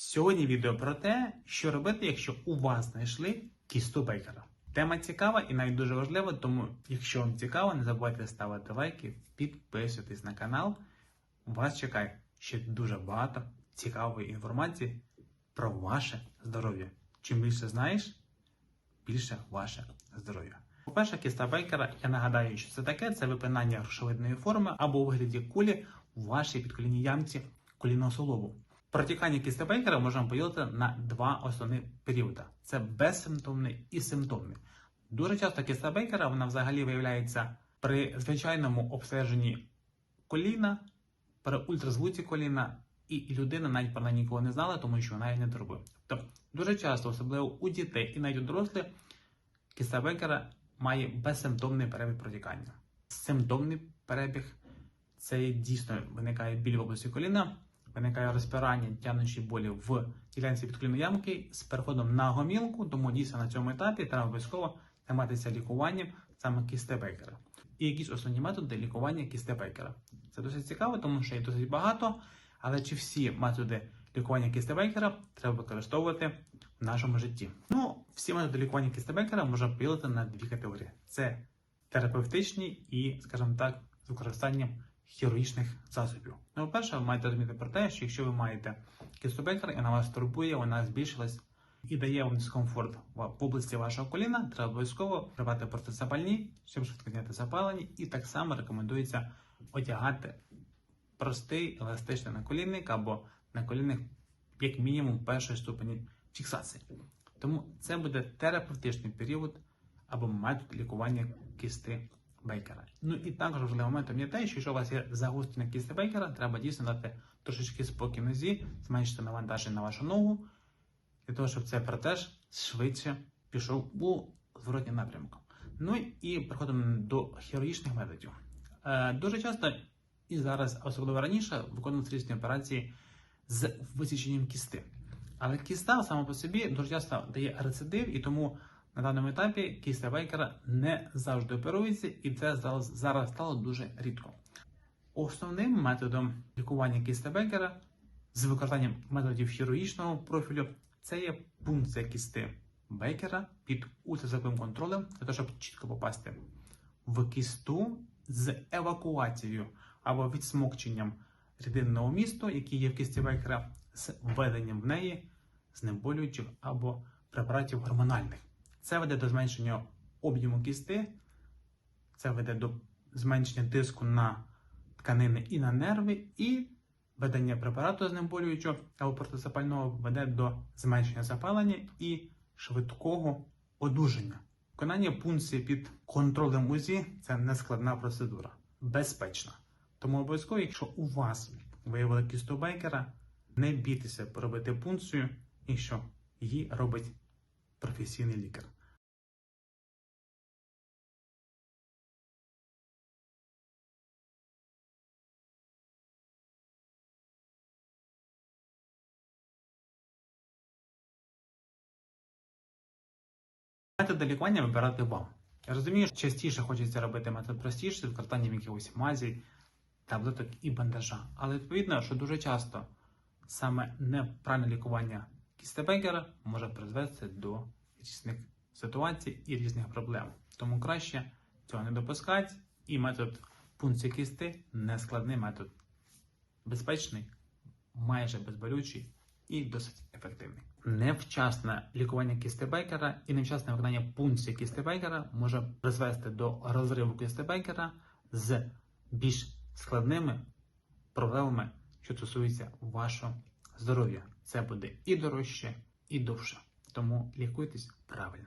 Сьогодні відео про те, що робити, якщо у вас знайшли кісту бейкера. Тема цікава і навіть дуже важлива, тому якщо вам цікаво, не забувайте ставити лайки, підписуйтесь на канал. Вас чекає ще дуже багато цікавої інформації про ваше здоров'я. Чим більше знаєш, більше ваше здоров'я. По-перше, кіста бейкера, я нагадаю, що це таке: це випинання грошовидної форми або у вигляді кулі в вашій підколінній ямці колінного. Протікання кісти бейкера можемо поділити на два основні періоди: це безсимптомний і симптомний. Дуже часто кіста бейкера вона взагалі виявляється при звичайному обстеженні коліна, при ультразвуці коліна, і людина навіть про неї ніколи не знала, тому що вона її не турбує. Тобто дуже часто, особливо у дітей і навіть у дорослих, кіста бейкера має безсимптомний перебіг протікання. Симптомний перебіг це дійсно виникає біль в області коліна, виникає розпирання, тягнучі болі в ділянці підколінної ямки з переходом на гомілку, тому дійсно на цьому етапі треба обов'язково займатися лікуванням саме кісти бейкера. І якісь основні методи лікування кісти бейкера. Це досить цікаво, тому що їх досить багато, але чи всі методи лікування кісти бейкера треба використовувати в нашому житті? Ну, всі методи лікування кісти бейкера можна поділити на дві категорії: це терапевтичні і, скажімо так, з використанням хірургічних засобів. Ну, по-перше, ви маєте розуміти про те, що якщо ви маєте кісту і вона вас турбує, вона збільшилась і дає вам дискомфорт в області вашого коліна, треба обов'язково прибрати протизапальні, щоб швидко зняти запалення, і так само рекомендується одягати простий еластичний наколінник або наколінник як мінімум першої ступені фіксації. Тому це буде терапевтичний період або метод лікування кісти бейкера. Ну і також важливим моментом є те, що якщо у вас є загострення кісти бейкера, треба дійсно дати трошечки спокій нозі, зменшити навантаження на вашу ногу, для того, щоб цей протеж швидше пішов у зворотній напрямку. Ну і переходимо до хірургічних методів. Е, дуже часто і зараз, особливо раніше, виконують різні операції з висіченням кісти. Але кіста сама по собі дуже часто дає рецидив, і тому на даному етапі кіста бейкера не завжди оперується, і це зараз- стало дуже рідко. Основним методом лікування кісти бейкера з використанням методів хірургічного профілю це є пункція кісти бейкера під ультразвуковим контролем для того, щоб чітко попасти в кісту з евакуацією або відсмокченням рідинного місту, який є в кісті бейкера, з введенням в неї знеболюючих або препаратів гормональних. Це веде до зменшення об'єму кісти, це веде до зменшення тиску на тканини і на нерви, і введення препарату знеболюючого або протизапального веде до зменшення запалення і швидкого одужання. Виконання пункції під контролем УЗІ це нескладна процедура, безпечна. Тому обов'язково, якщо у вас виявили кісту бейкера, не бійтеся робити пункцію, якщо її робить професійний лікар. Методи лікування вибирати вам. Я розумію, що частіше хочеться робити метод простіше з використанням якихось мазей, таблеток і бандажа. Але відповідно, що дуже часто саме неправильне лікування кістебекера може призвести до різних ситуацій і різних проблем. Тому краще цього не допускати. І метод пункції кісти нескладний метод, безпечний, майже безболючий і досить ефективний. Невчасне лікування кісти бейкера і невчасне виконання пункції кісти бейкера може призвести до розриву кісти бейкера з більш складними проблемами, що стосуються вашого здоров'я. Це буде і дорожче, і довше. Тому лікуйтесь правильно.